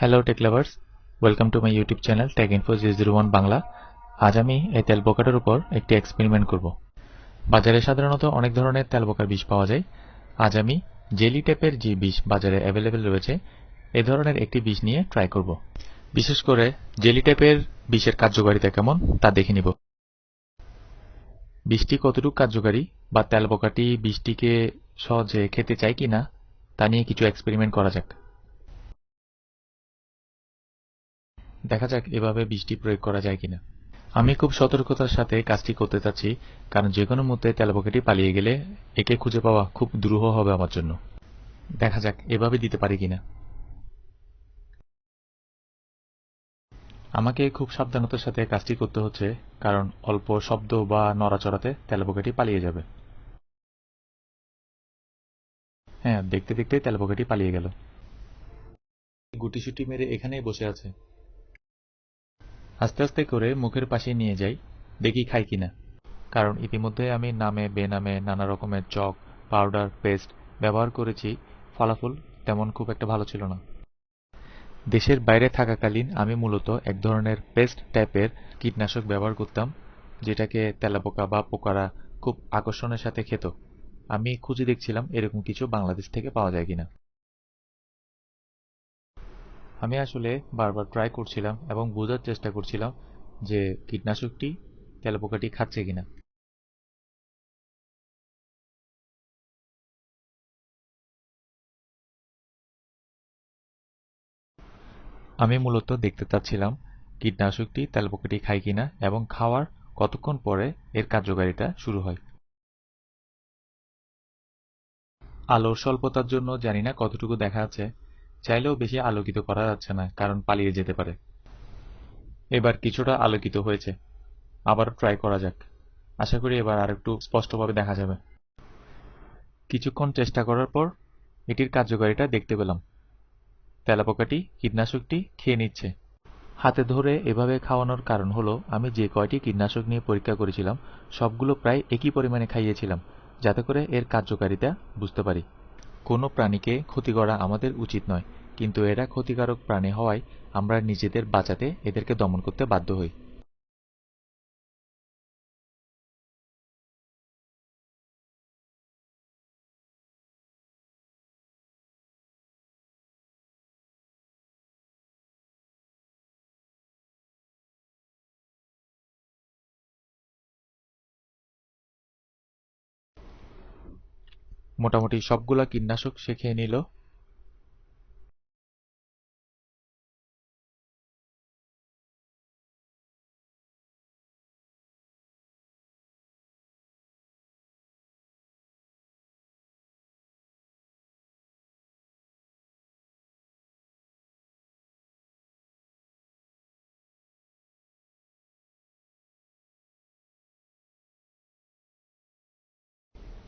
Hello tech lovers welcome to my YouTube channel tech info zero one Bangla আজ আমি এই তেল বোকাটার উপর একটি এক্সপেরিমেন্ট করব। বাজারে সাধারণত অনেক ধরনের তেল বোকার বিষ পাওয়া যায়। আজ আমি জেলি টাইপের যে বিষ বাজারে অ্যাভেলেবেল রয়েছে, এ ধরনের একটি বিষ নিয়ে ট্রাই করব। বিশেষ করে জেলি টাইপের বিষের কার্যকারিতা কেমন, তা দেখে নিব। বিষটি কতটুকু কার্যকারী বা তেল বোকাটি বিষটিকে সহজে খেতে চায় কিনা, তা নিয়ে কিছু এক্সপেরিমেন্ট করা যাক। দেখা যাক এভাবে বৃষ্টি প্রয়োগ করা যায় কিনা। আমি খুব সতর্কতার সাথে কাজটি করতে চাচ্ছি কারণ যে কোনো মুহূর্তে তেলাপোকাটি পালিয়ে গেলে একে খুঁজে পাওয়া খুব দুরূহ হবে আমার জন্য। দেখা যাক এভাবে দিতে পারি কিনা। আমাকে খুব সাবধানতার সাথে কাজটি করতে হচ্ছে, কারণ অল্প শব্দ বা নড়াচড়াতে তেলাপোকাটি পালিয়ে যাবে। হ্যাঁ দেখতে দেখতে তেলাপোকাটি পালিয়ে গেল। গুটি গুটিসুটি মেরে এখানেই বসে আছে। আস্তে আস্তে করে মুখের পাশে নিয়ে যাই, দেখি খাই কিনা। কারণ ইতিমধ্যে আমি নামে, বেনামে নানা রকমের চক, পাউডার, পেস্ট ব্যবহার করেছি, ফলাফল তেমন খুব একটা ভালো ছিল না। দেশের বাইরে থাকাকালীন আমি মূলত এক ধরনের পেস্ট টাইপের কীটনাশক ব্যবহার করতাম, যেটাকে তেলাপোকা বা পোকারা খুব আকর্ষণের সাথে খেত। আমি খুঁজে দেখছিলাম এরকম কিছু বাংলাদেশ থেকে পাওয়া যায় কিনা। আমি আসলে বারবার ট্রাই করছিলাম এবং বোঝার চেষ্টা করছিলাম যে কীটনাশকটি তেলাপোকাটি খাচ্ছে কিনা। আমি মূলত দেখতে চাচ্ছিলাম কীটনাশকটি তেলাপোকাটি খায় কিনা এবং খাওয়ার কতক্ষণ পরে এর কার্যকারিতা শুরু হয়। আলোর স্বল্পতার জন্য জানি না কতটুকু দেখা যাচ্ছে চাইলেও বেশি আলোকিত করা যাচ্ছে না, কারণ পালিয়ে যেতে পারে। এবার কিছুটা আলোকিত হয়েছে। আবারও ট্রাই করা যাক। আশা করি এবার আর একটু স্পষ্টভাবে দেখা যাবে। কিছুক্ষণ চেষ্টা করার পর এটির কার্যকারিতা দেখতে পেলাম। তেলাপোকাটি, কীটনাশকটি খেয়ে নিচ্ছে। হাতে ধরে এভাবে খাওয়ানোর কারণ হলো, আমি যে কয়টি কীটনাশক নিয়ে পরীক্ষা করেছিলাম, সবগুলো প্রায় একই পরিমাণে খাইয়েছিলাম, যাতে করে এর কার্যকারিতা বুঝতে পারি। কোনো প্রাণীকে ক্ষতি করা আমাদের উচিত নয়, কিন্তু এরা ক্ষতিকারক প্রাণী হওয়ায় আমরা নিজেদের বাঁচাতে এদেরকে দমন করতে বাধ্য হই। মোটামুটি সবগুলা কীটনাশক সে খেয়ে নিল।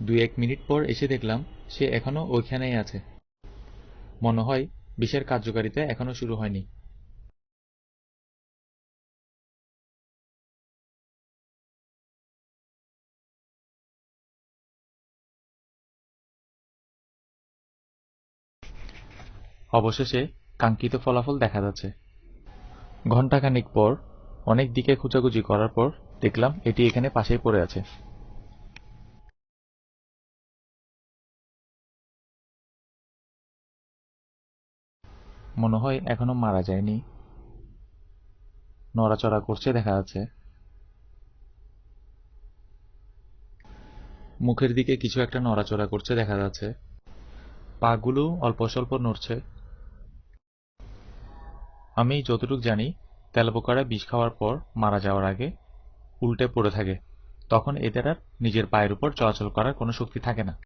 দুই এক মিনিট পর এসে দেখলাম সে এখনও ওইখানেই আছে। মনে হয় বিষের কার্যকারিতা এখনও শুরু হয়নি। অবশেষে কাঙ্ক্ষিত ফলাফল দেখা যাচ্ছে। ঘণ্টাখানিক পর, অনেক দিকে খোঁজাখুঁজি করার পর দেখলাম এটি এখানে পাশেই পড়ে আছে। মনে হয় এখনও মারা যায়নি। নড়াচড়া করছে, দেখা যাচ্ছে। মুখের দিকে কিছু একটা নড়াচড়া করছে, দেখা যাচ্ছে। পাগুলো অল্প স্বল্প নড়ছে। আমি যতটুকু জানি, তেলপোকারা বিষ খাওয়ার পর মারা যাওয়ার আগে উল্টে পড়ে থাকে। তখন এদের আর নিজের পায়ের উপর চলাচল করার কোনো শক্তি থাকে না।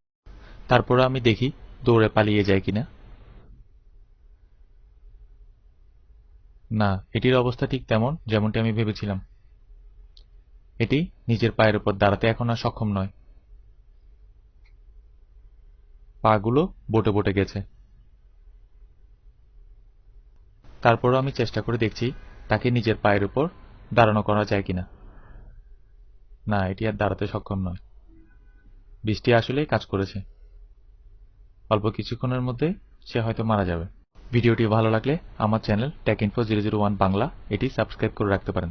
তারপরে আমি দেখি দৌড়ে পালিয়ে যায় কিনা। না, এটির অবস্থা ঠিক তেমন যেমনটি আমি ভেবেছিলাম। এটি নিজের পায়ের উপর দাঁড়াতে এখন আর সক্ষম নয়। পাগুলো বটে বটে গেছে। তারপরও আমি চেষ্টা করে দেখছি তাকে নিজের পায়ের উপর দাঁড়ানো করা যায় কিনা। না, এটি আর দাঁড়াতে সক্ষম নয়। বৃষ্টি আসলেই কাজ করেছে। অল্প কিছুক্ষণের মধ্যে সে হয়তো মারা যাবে। ভিডিওটি ভালো লাগলে আমার channel tech info zero zero one Bangla এটি সাবস্ক্রাইব করে রাখতে পারেন।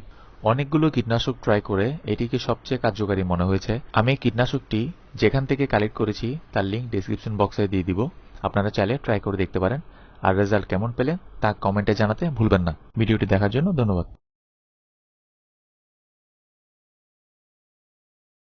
অনেকগুলো কীটনাশক ট্রাই করে এটিকে সবচেয়ে কার্যকারী মনে হয়েছে। আমি কীটনাশকটি যেখান থেকে কালেক্ট করেছি তার লিঙ্ক ডিসক্রিপশন বক্সে দিয়ে দিব। আপনারা চাইলে ট্রাই করে দেখতে পারেন। আর রেজাল্ট কেমন পেলেন তা কমেন্টে জানাতে ভুলবেন না। ভিডিওটি দেখার জন্য ধন্যবাদ।